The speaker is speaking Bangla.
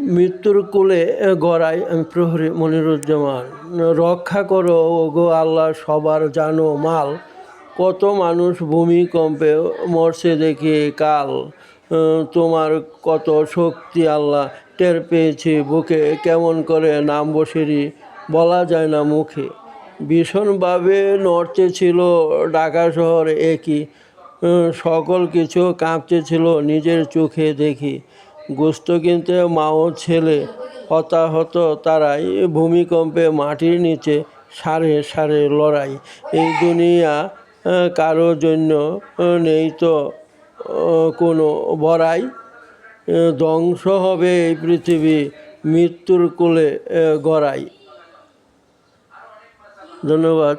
মৃত্যুর কোলে গড়াই আমি প্রহরী মনিরুজ্জামান। রক্ষা করো গো আল্লাহ, সবার জানো মাল। কত মানুষ ভূমিকম্পে মরছে দেখি কাল। তোমার কত শক্তি আল্লাহ, টের পেয়েছি বুকে, কেমন করে নাম বসেরি, বলা যায় না মুখে। ভীষণভাবে নড়তে ছিল ঢাকা শহর একই। সকল কিছু কাঁপতেছিল নিজের চোখে দেখি। গোস্ত কিনতে মাও ছেলে হতাহত তারাই ভূমিকম্পে মাটির নিচে সারে সারে লড়াই। এই দুনিয়া কারও জন্য নেই তো কোনো বড়াই ধ্বংস হবে এই পৃথিবী মৃত্যুর কোলে গড়াই। ধন্যবাদ।